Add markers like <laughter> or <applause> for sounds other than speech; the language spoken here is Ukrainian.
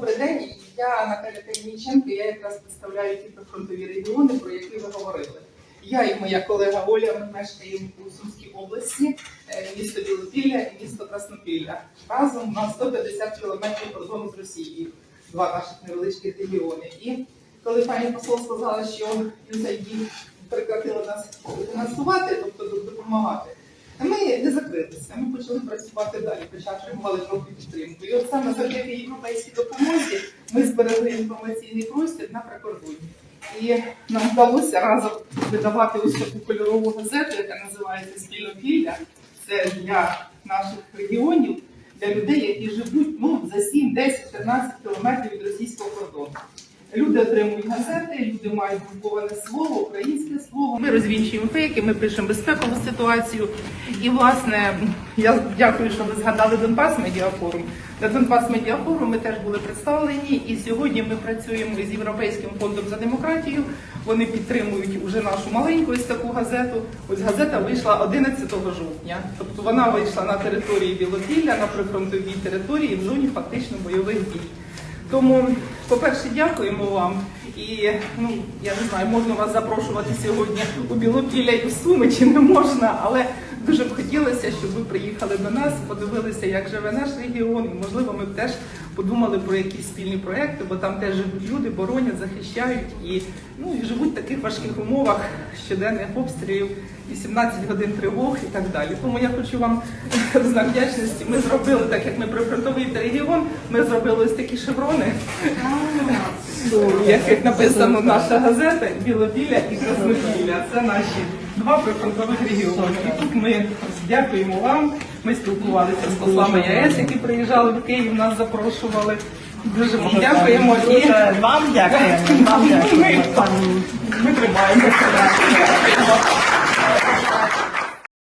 Добрий день. Я Наталя Калініченко, я якраз представляю ті прифронтові регіони, про які ви говорили. Я і моя колега Оля ми мешкаємо у Сумській області, е, місто Білопілля і місто Краснопілля. Разом на 150 кілометрів кордону з Росією, два наших невеличких регіони. І коли пані посол сказала, що USAID прекратила нас фінансувати, тобто допомагати, ми ми почали працювати далі, хоча отримували трохи підтримку. І от саме завдяки європейській допомозі ми зберегли інформаційний простір на прикордонні. І нам вдалося разом видавати ось таку кольорову газету, яка називається Спільно пілля. Це для наших регіонів, для людей, які живуть ну, за 7, 10, 15 кілометрів від російського кордону. Люди отримують газети, люди мають друковане слово, українське слово. Ми розвінчуємо фейки, ми пишемо безпекову ситуацію. І власне я дякую, що ви згадали Донбас Медіафорум. На Донбас Медіафорум ми теж були представлені, і сьогодні ми працюємо з Європейським фондом за демократію. Вони підтримують уже нашу маленьку ось таку газету. Ось газета вийшла 11 жовтня. Тобто вона вийшла на території Білопілля, на прифронтовій території в зоні фактично бойових дій. Тому, по-перше, дякуємо вам. І ну я не знаю, можна вас запрошувати сьогодні у Білопілля і в Суми чи не можна, але дуже б хотілося, щоб ви приїхали до нас, подивилися, як живе наш регіон, і можливо ми б теж подумали про якісь спільні проекти, бо там теж живуть люди, боронять, захищають і ну і живуть в таких важких умовах щоденних обстрілів, 18 годин тривог і так далі. Тому я хочу вам <laughs> знак вдячності. Ми зробили так, як ми прифронтовий регіон. Ми зробили ось такі шеврони, яких написано наша газета Білопілля і Краснопілля. Це наші два прифронтових регіони. І тут ми дякуємо вам. Ми спілкувалися з послами ЄС, які приїжджали в Київ, нас запрошували вислухали. Дуже вам дякуємо і вам дякуємо. Ми тримаємося.